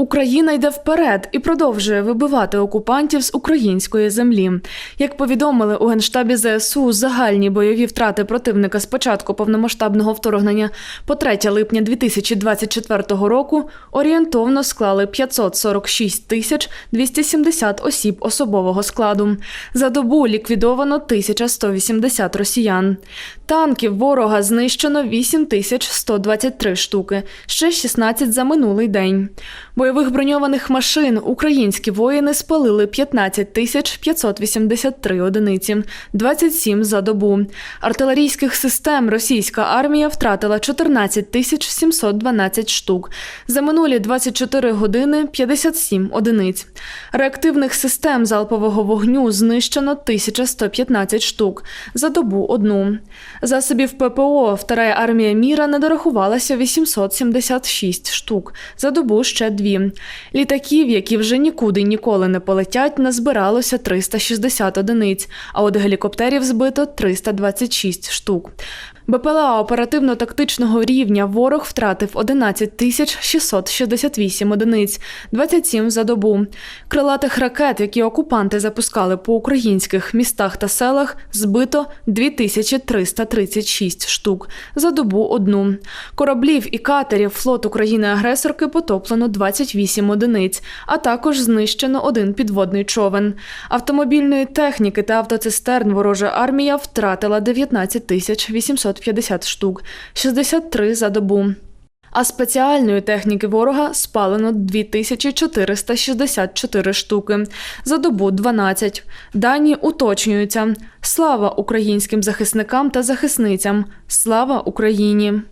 Україна йде вперед і продовжує вибивати окупантів з української землі. Як повідомили у генштабі ЗСУ, загальні бойові втрати противника з початку повномасштабного вторгнення по 3 липня 2024 року орієнтовно склали 546 тисяч 270 осіб особового складу. За добу ліквідовано 1180 росіян. Танків ворога знищено 8123 штуки, ще 16 за минулий день. Бойових броньованих машин українські воїни спалили 15 тисяч 583 одиниці, 27 за добу. Артилерійських систем російська армія втратила 14 тисяч 712 штук. За минулі 24 години 57 одиниць. Реактивних систем залпового вогню знищено 1115 штук, за добу одну. Засобів ППО Вторая армія міра не дорахувалася 876 штук, за добу ще дві. Літаків, які вже нікуди ніколи не полетять, назбиралося 360 одиниць, а от гелікоптерів збито 326 штук. БПЛА оперативно-тактичного рівня ворог втратив 11 тисяч 668 одиниць, 27 за добу. Крилатих ракет, які окупанти запускали по українських містах та селах, збито 2336 штук, за добу одну. Кораблів і катерів флот України-агресорки потоплено 28 одиниць, а також знищено один підводний човен. Автомобільної техніки та автоцистерн ворожа армія втратила 19 тисяч 850 штук, 63 за добу. А спеціальної техніки ворога спалено 2464 штуки, за добу 12. Дані уточнюються. Слава українським захисникам та захисницям! Слава Україні!